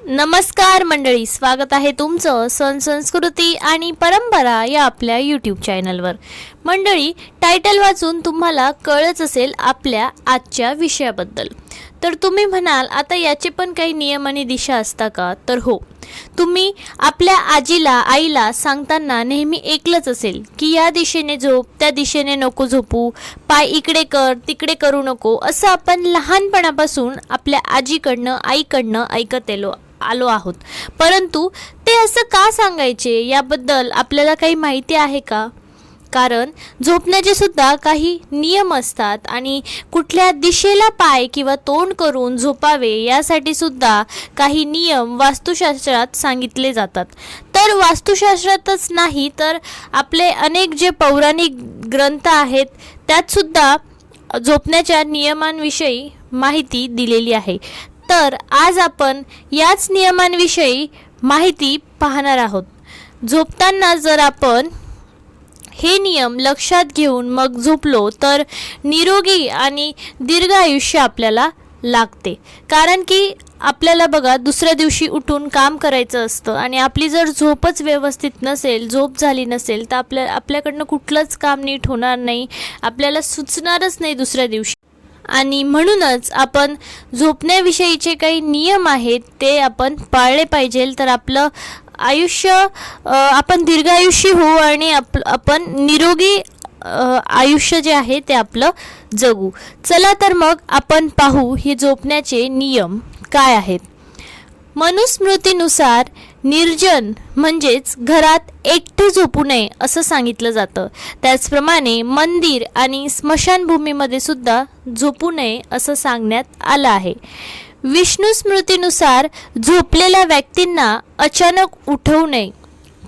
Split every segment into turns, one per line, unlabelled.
नमस्कार मंडळी स्वागत आहे तुमचं सण संस्कृती आणि परंपरा या आपल्या यूट्यूब चॅनलवर मंडळी टायटल वाचून तुम्हाला कळच असेल आपल्या आजच्या विषयाबद्दल. तर तुम्ही म्हणाल आता याचे पण काही नियम आणि दिशा असता का? तर हो. तुम्ही आपल्या आजीला आईला सांगताना नेहमी ऐकलंच असेल की या दिशेने झोप त्या दिशेने नको झोपू पाय इकडे कर तिकडे करू नको असं आपण लहानपणापासून आपल्या आजीकडनं आईकडनं ऐकत येलो आलो आहोत. परंतु ते असं का सांगायचे? याबद्दल आपल्याला काही माहिती आहे का? कारण झोपण्याचे सुद्धा काही नियम असतात आणि कुठल्या दिशेला पाय किंवा तोंड करून झोपावे यासाठी सुद्धा काही नियम वास्तुशास्त्रात सांगितले जातात. तर वास्तुशास्त्रातच नाही तर आपले अनेक जे पौराणिक ग्रंथ आहेत त्यात सुद्धा झोपण्याच्या नियमांविषयी माहिती दिलेली आहे. तर आज आपण याच नियमांविषयी माहिती पाहणार आहोत. झोपताना जर आपण हे नियम लक्षात घेऊन मग झोपलो तर निरोगी आणि दीर्घ आयुष्य आपल्याला लागते. कारण की आपल्याला बघा दुसऱ्या दिवशी उठून काम करायचं असतं आणि आपली जर झोपच व्यवस्थित नसेल झोप झाली नसेल तर आपल्या आपल्याकडनं कुठलंच काम नीट होणार नाही. आपल्याला सुचणारच नाही दुसऱ्या दिवशी. आणि म्हणूनच आपण झोपण्याविषयीचे काही नियम आहेत ते आपण पाळले पाहिजे. तर आपलं आयुष्य आपण दीर्घायुषी होऊ आणि आप आपण निरोगी आयुष्य जे आहे ते आपलं जगू. चला तर मग आपण पाहू हे झोपण्याचे नियम काय आहेत. मनुस्मृतीनुसार निर्जन म्हणजेच घरात एकटे झोपू नये असं सांगितलं जातं. त्याचप्रमाणे मंदिर आणि स्मशानभूमीमध्ये सुद्धा झोपू नये असं सांगण्यात आलं आहे. विष्णू स्मृतीनुसार झोपलेल्या व्यक्तींना अचानक उठवू नये.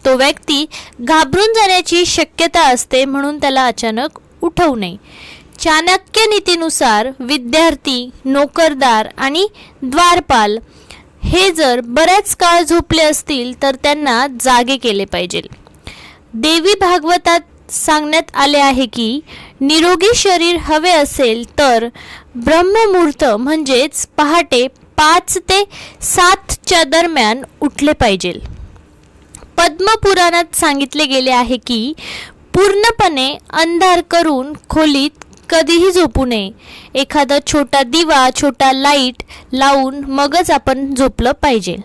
तो व्यक्ती घाबरून जाण्याची शक्यता असते म्हणून त्याला अचानक उठवू नये. चाणक्य नीतीनुसार विद्यार्थी नोकरदार आणि द्वारपाल हे जर बऱ्याच काळ झोपले असतील तर त्यांना जागे केले पाहिजे. देवी भागवतात सांगण्यात आले आहे की निरोगी शरीर हवे असेल तर ब्रह्ममुहूर्त म्हणजेच पहाटे पाच ते सातच्या दरम्यान उठले पाहिजे. पद्मपुराणात सांगितले गेले आहे की पूर्णपणे अंधार करून खोलीत कधीही झोपू नये. एखादा छोटा दिवा छोटा लाइट लावून मगच आपण झोपलं पाहिजे.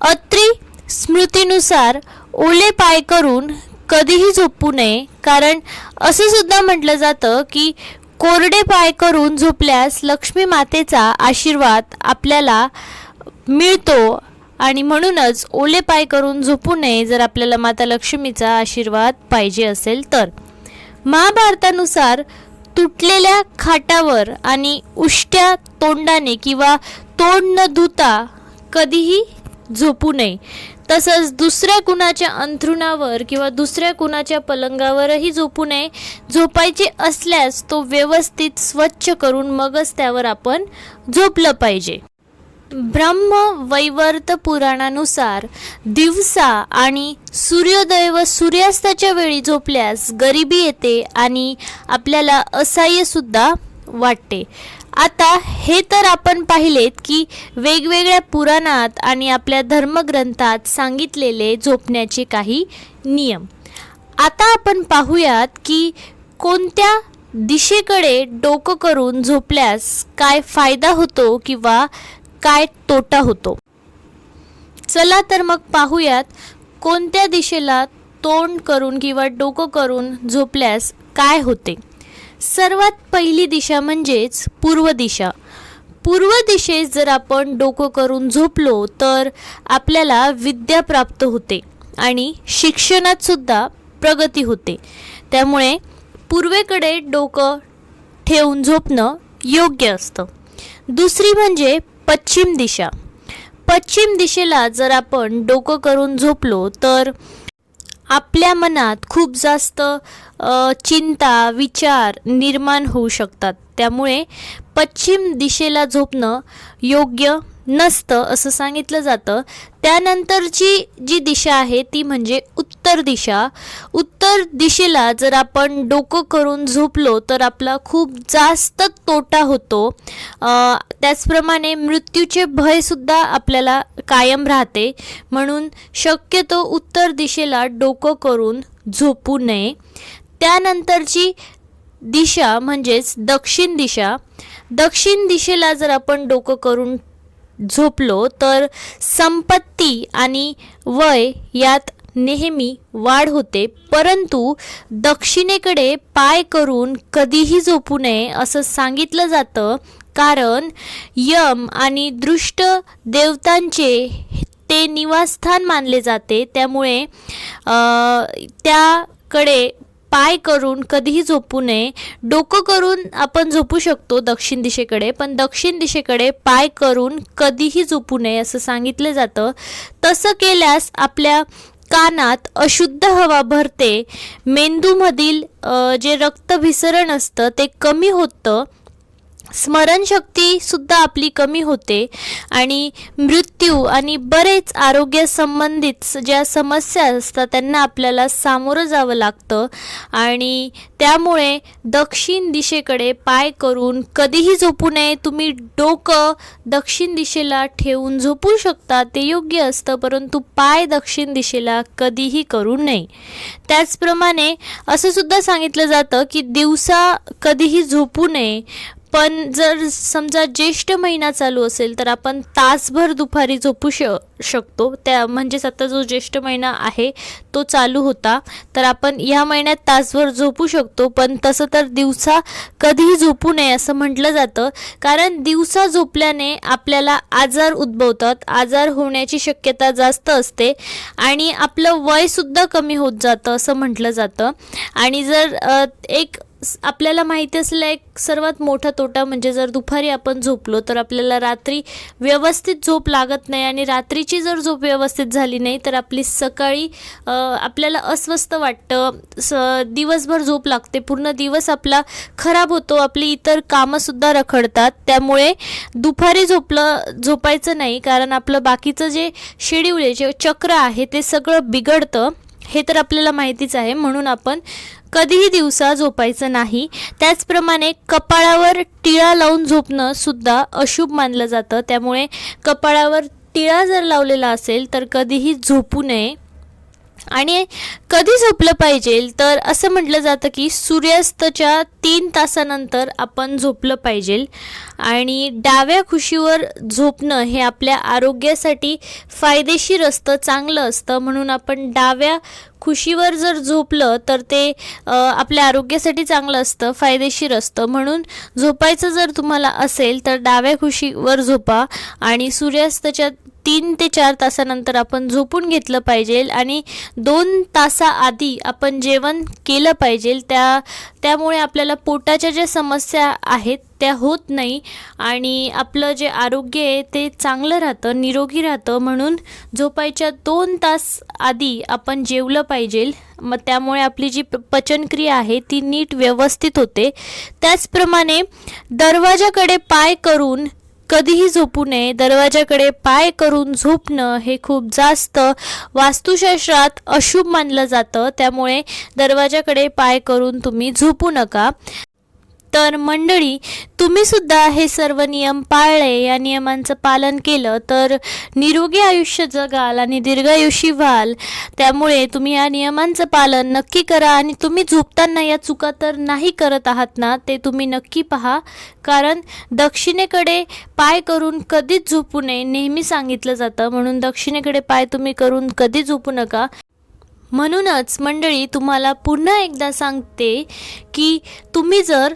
अत्री स्मृतीनुसार ओले पाय करून कधीही झोपू नये कारण असं सुद्धा म्हटलं जातं की कोरडे पाय करून झोपल्यास लक्ष्मी मातेचा आशीर्वाद आपल्याला मिळतो आणि म्हणूनच ओले पाय करून झोपू नये जर आपल्याला माता लक्ष्मीचा आशीर्वाद पाहिजे असेल तर. महाभारतानुसार तुटलेल्या खाटावर आणि उष्ट्या तोंडाने किंवा तोंड न धुता कधीही झोपू नये. तसंच दुसऱ्या कुणाच्या अंथरुणावर किंवा दुसऱ्या कुणाच्या पलंगावरही झोपू नये. झोपायचे असल्यास तो व्यवस्थित स्वच्छ करून मगच त्यावर आपण झोपलं पाहिजे. ब्रह्म वैवर्त पुराणानुसार दिवसा आणि सूर्योदय व सूर्यास्ताच्या वेळी झोपल्यास गरिबी येते आणि आपल्याला असह्यसुद्धा वाटते. आता हे तर आपण पाहिलेत की वेगवेगळ्या पुराणात आणि आपल्या धर्मग्रंथात सांगितलेले झोपण्याचे काही नियम. आता आपण पाहूयात की कोणत्या दिशेकडे डोकं करून झोपल्यास काय फायदा होतो किंवा काय तोटा होतो? चला तर मग पाहूयात कोणत्या दिशेला तोंड करून किंवा डोकं करून झोपल्यास काय होते? सर्वात पहिली दिशा म्हणजेच पूर्व दिशा. पूर्व दिशेस जर आपण डोकं करून झोपलो तर आपल्याला विद्या प्राप्त होते आणि शिक्षणात सुद्धा प्रगती होते. त्यामुळे पूर्वेकडे डोकं ठेवून झोपणं योग्य असतं. दुसरी म्हणजे पश्चिम दिशा. पश्चिम दिशेला जर आपण डोकं करून झोपलो तर आपल्या मनात खूप जास्त चिंता विचार निर्माण होऊ शकतात. त्यामुळे पश्चिम दिशेला झोपणं योग्य नसतं असं सांगितलं जातं. त्यानंतरची जी दिशा आहे ती म्हणजे उत्तर दिशा. उत्तर दिशेला जर आपण डोकं करून झोपलो तर आपला खूप जास्त तोटा होतो. त्याचप्रमाणे मृत्यूचे भयसुद्धा आपल्याला कायम राहते. म्हणून शक्यतो उत्तर दिशेला डोकं करून झोपू नये. त्यानंतरची दिशा म्हणजेच दक्षिण दिशा. दक्षिण दिशेला जर आपण डोकं करून झोपलो तर संपत्ती आणि वय यात नेहमी वाढ होते. परंतु दक्षिणेकडे पाय करून कधीही झोपू नये असं सांगितलं जातं. कारण यम आणि दृष्ट देवतांचे ते निवासस्थान मानले जाते. त्यामुळे त्याकडे पाय करून कधीही झोपू नये. डोकं करून आपण झोपू शकतो दक्षिण दिशेकडे पण दक्षिण दिशेकडे पाय करून कधीही झोपू नये असं सांगितलं जातं. तसं केल्यास आपल्या कानात अशुद्ध हवा भरते. मेंदूमधील जे रक्तभिसरण असतं ते कमी होतं. स्मरणशक्तीसुद्धा आपली कमी होते आणि मृत्यू आणि बरेच आरोग्यसंबंधित स- ज्या समस्या असतात त्यांना आपल्याला सामोरं जावं लागतं. आणि त्यामुळे दक्षिण दिशेकडे पाय करून कधीही झोपू नये. तुम्ही डोकं दक्षिण दिशेला ठेवून झोपू शकता ते योग्य असतं परंतु पाय दक्षिण दिशेला कधीही करू नये. त्याचप्रमाणे असं सुद्धा सांगितलं जातं की दिवसा कधीही झोपू नये पण जर समजा ज्येष्ठ महिना चालू असेल तर आपण तासभर दुपारी झोपू श शकतो. त्या म्हणजेच आता जो ज्येष्ठ महिना आहे तो चालू होता. तर आपण या महिन्यात तासभर झोपू शकतो पण तसं तर दिवसा कधीही झोपू नये असं म्हटलं जातं. कारण दिवसा झोपल्याने आपल्याला आजार उद्भवतात. आजार होण्याची शक्यता जास्त असते आणि आपलं वयसुद्धा कमी होत जातं असं म्हटलं जातं. आणि जर एक आपल्याला माहिती असलेला एक सर्वात मोठा तोटा म्हणजे जर दुपारी आपण झोपलो तर आपल्याला रात्री व्यवस्थित झोप लागत नाही आणि रात्रीची जर झोप व्यवस्थित झाली नाही तर आपली सकाळी आपल्याला अस्वस्थ वाटतं. स दिवसभर झोप लागते. पूर्ण दिवस आपला खराब होतो. आपली इतर कामंसुद्धा रखडतात. त्यामुळे दुपारी झोपलं झोपायचं नाही कारण आपलं बाकीचं जे शेड्यूल आहे जे चक्र आहे ते सगळं बिघडतं. हे तर आपल्याला माहितीच आहे. म्हणून आपण कधीही दिवसा झोपायचं नाही. त्याचप्रमाणे कपाळावर टिळा लावून झोपणं सुद्धा अशुभ मानलं जातं. त्यामुळे कपाळावर टिळा जर लावलेला असेल तर कधीही झोपू नये. आणि कधी झोपलं पाहिजे तर असं म्हटलं जातं की सूर्यास्ताच्या तीन तासानंतर आपण झोपलं पाहिजे. आणि डाव्या खुशीवर झोपणं हे आपल्या आरोग्यासाठी फायदेशीर असतं चांगलं असतं. म्हणून आपण डाव्या खुशीवर जर झोपलं तर ते आपल्या आरोग्यासाठी चांगलं असतं फायदेशीर असतं. म्हणून झोपायचं जर तुम्हाला असेल तर डाव्या खुशीवर झोपा आणि सूर्यास्ताच्या तीन ते चार तासानंतर आपण झोपून घेतलं पाहिजे आणि दोन तासाआधी आपण जेवण केलं पाहिजे. त्या त्यामुळे आपल्याला पोटाच्या ज्या समस्या आहेत त्या होत नाही आणि आपलं जे आरोग्य आहे ते चांगलं राहतं निरोगी राहतं. म्हणून झोपायच्या दोन तास आधी आपण जेवलं पाहिजे. मग त्यामुळे आपली जी प- पचनक्रिया आहे ती नीट व्यवस्थित होते. त्याचप्रमाणे दरवाजाकडे पाय करून कधीही झोपू नये दरवाजाकडे पाय करून झोपणं हे खूप जास्त वास्तुशास्त्रात अशुभ मानलं जातं. त्यामुळे दरवाजाकडे पाय करून तुम्ही झोपू नका. तर मंडळी तुम्ही सुद्धा हे सर्व नियम पाळले या नियमांचं पालन केलं तर निरोगी आयुष्य जगाल आणि दीर्घायुषी व्हाल. त्यामुळे तुम्ही या नियमांचं पालन नक्की करा आणि तुम्ही झोपताना या चुका तर नाही करत आहात ना ते तुम्ही नक्की पहा. कारण दक्षिणेकडे पाय करून कधीच झोपू नये नेहमी सांगितलं जातं. म्हणून दक्षिणेकडे पाय तुम्ही करून कधी झोपू नका. म्हणूनच मंडळी तुम्हाला पुन्हा एकदा सांगते की तुम्ही जर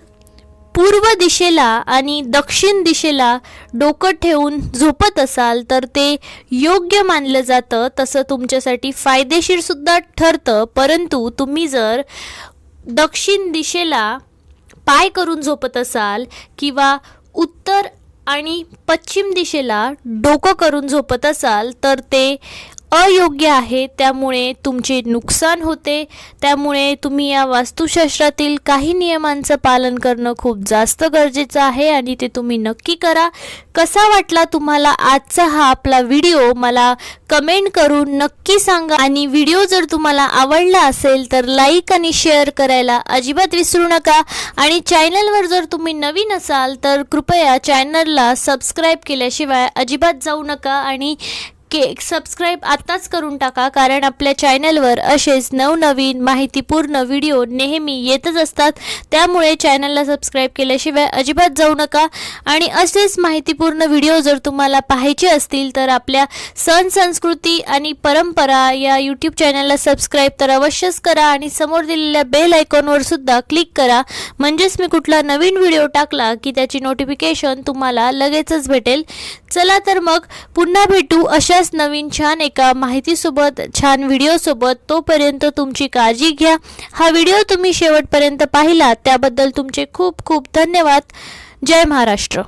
पूर्व दिशेला आणि दक्षिण दिशेला डोकं ठेवून झोपत असाल तर ते योग्य मानलं जातं. तसं तुमच्यासाठी फायदेशीरसुद्धा ठरतं. परंतु तुम्ही जर दक्षिण दिशेला पाय करून झोपत असाल किंवा उत्तर आणि पश्चिम दिशेला डोकं करून झोपत असाल तर ते अयोग्य आहे. त्यामुळे तुमचे नुकसान होते. त्यामुळे तुम्ही या वास्तुशास्त्रातील काही नियमांचं पालन करणं खूप जास्त गरजेचं आहे आणि ते तुम्ही नक्की करा. कसा वाटला तुम्हाला आजचा हा आपला व्हिडिओ? मला कमेंट करून नक्की सांगा. आणि व्हिडिओ जर तुम्हाला आवडला असेल तर लाईक आणि शेअर करायला अजिबात विसरू नका. आणि चॅनलवर जर तुम्ही नवीन असाल तर कृपया चॅनलला सबस्क्राईब केल्याशिवाय अजिबात जाऊ नका. आणि के सबस्क्राईब आत्ताच करून टाका कारण आपल्या चॅनलवर असेच नवनवीन माहितीपूर्ण व्हिडिओ नेहमी येतच असतात. त्यामुळे चॅनलला सबस्क्राईब केल्याशिवाय अजिबात जाऊ नका. आणि असेच माहितीपूर्ण व्हिडिओ जर तुम्हाला पाहायचे असतील तर आपल्या सण संस्कृती आणि परंपरा या यूट्यूब चॅनलला सबस्क्राईब तर अवश्यच करा आणि समोर दिलेल्या बेल आयकॉनवर सुद्धा क्लिक करा. म्हणजेच मी कुठला नवीन व्हिडिओ टाकला की त्याची नोटिफिकेशन तुम्हाला लगेचच भेटेल. चला तर मग पुन्हा भेटू अशाच नवीन छान एका माहितीसोबत छान व्हिडिओसोबत तोपर्यंत तुमची काळजी घ्या. हा व्हिडिओ तुम्ही शेवटपर्यंत पाहिला त्याबद्दल तुमचे खूप खूप धन्यवाद. जय महाराष्ट्र.